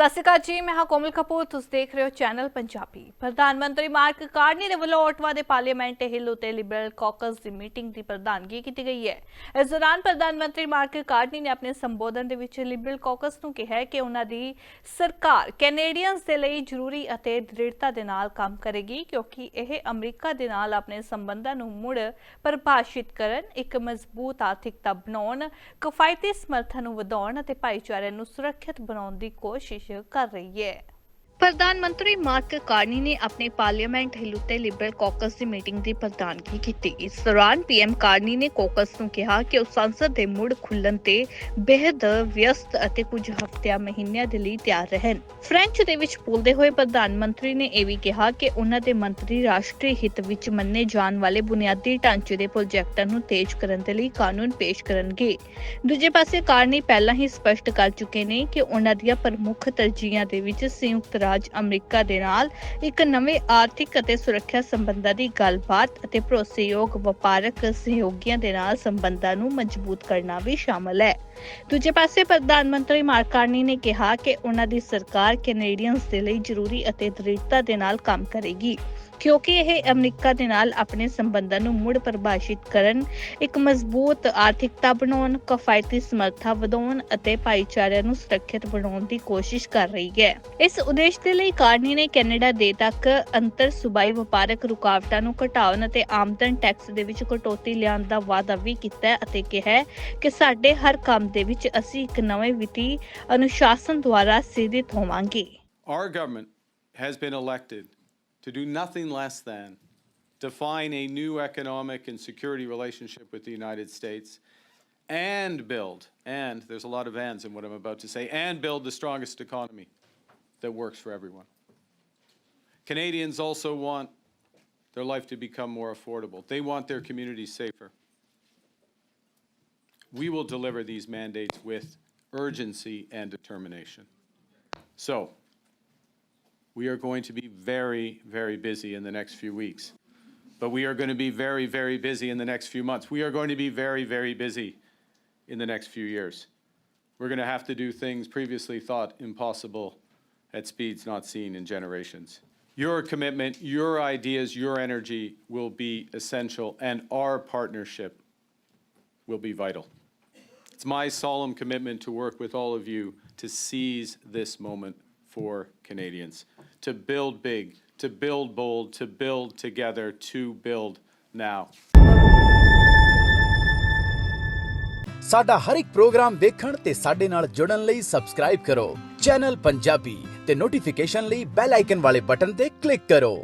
ਸਤਿ ਸ਼੍ਰੀ ਅਕਾਲ ਜੀ, ਮੈਂ ਹਾਂ ਕੋਮਲ ਕਪੂਰ, ਤੁਸੀਂ ਦੇਖ ਰਹੇ ਹੋ ਚੈਨਲ ਪੰਜਾਬੀ। ਪ੍ਰਧਾਨ ਮੰਤਰੀ ਮਾਰਕ ਕਾਰਨੀ ਦੇ ਵੱਲੋਂ ਓਟਵਾ ਦੇ ਪਾਰਲੀਮੈਂਟ ਹਿੱਲ ਉਤੇ ਲਿਬਰਲ ਕਾਕਸ ਦੀ ਮੀਟਿੰਗ ਦੀ ਪ੍ਰਧਾਨਗੀ ਕੀਤੀ ਗਈ ਹੈ। ਇਸ ਦੌਰਾਨ ਪ੍ਰਧਾਨ ਮੰਤਰੀ ਮਾਰਕ ਕਾਰਨੀ ਨੇ ਆਪਣੇ ਸੰਬੋਧਨ ਦੇ ਵਿੱਚ ਲਿਬਰਲ ਕਾਕਸ ਨੂੰ ਕਿਹਾ ਕਿ ਉਹਨਾਂ ਦੀ ਸਰਕਾਰ ਕੈਨੇਡੀਅਨਸ ਦੇ ਲਈ ਜ਼ਰੂਰੀ ਅਤੇ ਦ੍ਰਿੜਤਾ ਦੇ ਨਾਲ ਕੰਮ ਕਰੇਗੀ, ਕਿਉਂਕਿ ਇਹ ਅਮਰੀਕਾ ਦੇ ਨਾਲ ਆਪਣੇ ਸੰਬੰਧਾਂ ਨੂੰ ਮੁੜ ਪਰਿਭਾਸ਼ਿਤ ਕਰਨ, ਇੱਕ ਮਜ਼ਬੂਤ ਆਰਥਿਕਤਾ ਬਣਾਉਣ, ਕਿਫਾਇਤੀ ਸਮਰਥਨ ਨੂੰ ਵਧਾਉਣ ਅਤੇ ਭਾਈਚਾਰੇ ਨੂੰ ਸੁਰੱਖਿਅਤ ਬਣਾਉਣ ਦੀ ਕੋਸ਼ਿਸ਼ ਕਰ ਰਹੀ ਹੈ। ਪ੍ਰਧਾਨ ਮੰਤਰੀ ਮਾਰਕ ਕਾਰਨੀ ਨੇ ਆਪਣੇ ਪਾਰਲੀਮੈਂਟ ਹਿਲੂਤੇ ਲਿਬਰਲ ਕਾਕਸ ਦੀ ਮੀਟਿੰਗ ਦੀ ਪ੍ਰਧਾਨਗੀ ਕੀਤੀ। ਇਸ ਦੌਰਾਨ ਪੀਐਮ ਕਾਰਨੀ ਨੇ ਕਾਕਸ ਨੂੰ ਕਿਹਾ ਕਿ ਉਹ ਸੰਸਦ ਦੇ ਮੁੜ ਖੁੱਲਣ ਤੇ ਬੇहद ਵਿਅਸਤ ਅਤੇ ਕੁਝ ਹਫ਼ਤਿਆਂ, ਮਹੀਨਿਆਂ ਦੇ ਲਈ ਤਿਆਰ ਰਹਿਣ। ਫ੍ਰੈਂਚ ਦੇ ਵਿੱਚ ਬੋਲਦੇ ਹੋਏ ਪ੍ਰਧਾਨ ਮੰਤਰੀ ਨੇ ਇਹ ਵੀ ਕਿਹਾ ਕਿ ਉਹਨਾਂ ਦੇ ਮੰਤਰੀ ਰਾਸ਼ਟਰੀ ਹਿੱਤ ਵਿੱਚ ਮੰਨੇ ਜਾਣ ਵਾਲੇ ਬੁਨਿਆਦੀ ਢਾਂਚੇ ਦੇ ਪ੍ਰੋਜੈਕਟਾਂ ਨੂੰ ਤੇਜ਼ ਕਰਨ ਦੇ ਲਈ ਕਾਨੂੰਨ ਪੇਸ਼ ਕਰਨਗੇ। ਦੂਜੇ ਪਾਸੇ ਕਾਰਨੀ ਪਹਿਲਾਂ ਹੀ ਸਪਸ਼ਟ ਕਰ ਚੁੱਕੇ ਨੇ ਕਿ ਉਹਨਾਂ ਦੀਆਂ ਪ੍ਰਮੁੱਖ ਤਰਜੀਹਾਂ ਦੇ ਵਿੱਚ ਸੰਯੁਕਤ ਰਾਜ ਅਮਰੀਕਾ ਦੇ ਨਾਲ ਇੱਕ ਨਵੇਂ ਆਰਥਿਕ ਅਤੇ ਸੁਰੱਖਿਆ ਸੰਬੰਧਾਂ ਦੀ ਗੱਲਬਾਤ ਅਤੇ ਭਰੋਸੇਯੋਗ ਵਪਾਰਕ ਸਹਿਯੋਗੀਆਂ ਦੇ ਨਾਲ ਸੰਬੰਧਾਂ ਨੂੰ ਮਜ਼ਬੂਤ ਕਰਨਾ ਵੀ ਸ਼ਾਮਲ ਹੈ। ਦੂਜੇ ਪਾਸੇ ਪ੍ਰਧਾਨ ਮੰਤਰੀ ਮਾਰਕ ਕਾਰਨੀ ਨੇ ਕਿਹਾ ਕਿ ਉਹਨਾਂ ਦੀ ਸਰਕਾਰ ਕੈਨੇਡੀਅਨਸ ਦੇ ਲਈ ਜ਼ਰੂਰੀ ਅਤੇ ਦ੍ਰਿੜਤਾ ਦੇ ਨਾਲ ਕੰਮ ਕਰੇਗੀ, ਕਿਉਂਕਿ ਇਹ ਅਮਰੀਕਾ ਦੇ ਨਾਲ ਆਪਣੇ ਸੰਬੰਧਾਂ ਨੂੰ ਮੁੜ ਪਰਿਭਾਸ਼ਿਤ ਕਰਨ, ਇੱਕ ਮਜ਼ਬੂਤ ਆਰਥਿਕਤਾ ਬਣਾਉਣ, ਕਿਫਾਇਤੀ ਸਮਰੱਥਾ ਵਧਾਉਣ ਅਤੇ ਭਾਈਚਾਰਿਆਂ ਨੂੰ ਸੁਰੱਖਿਅਤ ਬਣਾਉਣ ਦੀ ਕੋਸ਼ਿਸ਼ ਕਰ ਰਹੀ ਹੈ। ਇਸ ਉਦੇਸ਼ ਦੇ ਲਈ ਕਾਰਨੀ ਨੇ ਕੈਨੇਡਾ ਦੇ ਤੱਕ ਅੰਤਰ ਸੂਬਾਈ ਵਪਾਰਕ ਰੁਕਾਵਟਾਂ ਨੂੰ ਘਟਾਉਣ ਅਤੇ ਆਮਦਨ ਟੈਕਸ ਦੇ ਵਿੱਚ ਕਟੌਤੀ ਲਿਆਉਣ ਦਾ ਵਾਅਦਾ ਵੀ ਕੀਤਾ ਅਤੇ ਕਿਹਾ ਕਿ ਸਾਡੇ ਹਰ ਕੰਮ ਦੇ ਵਿੱਚ ਅਸੀਂ ਇੱਕ ਨਵੇਂ ਵਿੱਤੀ ਅਨੁਸ਼ਾਸਨ ਦੁਆਰਾ ਸਿੱਧਿਤ ਹੋਵਾਂਗੇ Our government has been elected to do nothing less than define a new economic and security relationship with the United States and build, and there's a lot of ands in what I'm about to say, and build the strongest economy that works for everyone. Canadians also want their life to become more affordable. They want their communities safer. We will deliver these mandates with urgency and determination. So, we are going to be very, very busy in the next few weeks. But we are going to be very, very busy in the next few months. We are going to be very, very busy in the next few years. We're going to have to do things previously thought impossible at speeds not seen in generations. Your commitment, your ideas, your energy will be essential, and our partnership will be vital. It's my solemn commitment to work with all of you to seize this moment for Canadians, to build big, to build bold, to build together, to build now. ਸਾਡਾ ਹਰ ਇੱਕ programme ਵੇਖਣ ਤੇ ਸਾਡੇ ਨਾਲ ਜੁੜਨ ਲਈ subscribe ਕਰੋ channel Punjabi ਤੇ ਨੋਟੀਫਿਕੇਸ਼ਨ ਲਈ ਬੈਲ ਆਈਕਨ ਵਾਲੇ ਬਟਨ ਤੇ ਕਲਿੱਕ ਕਰੋ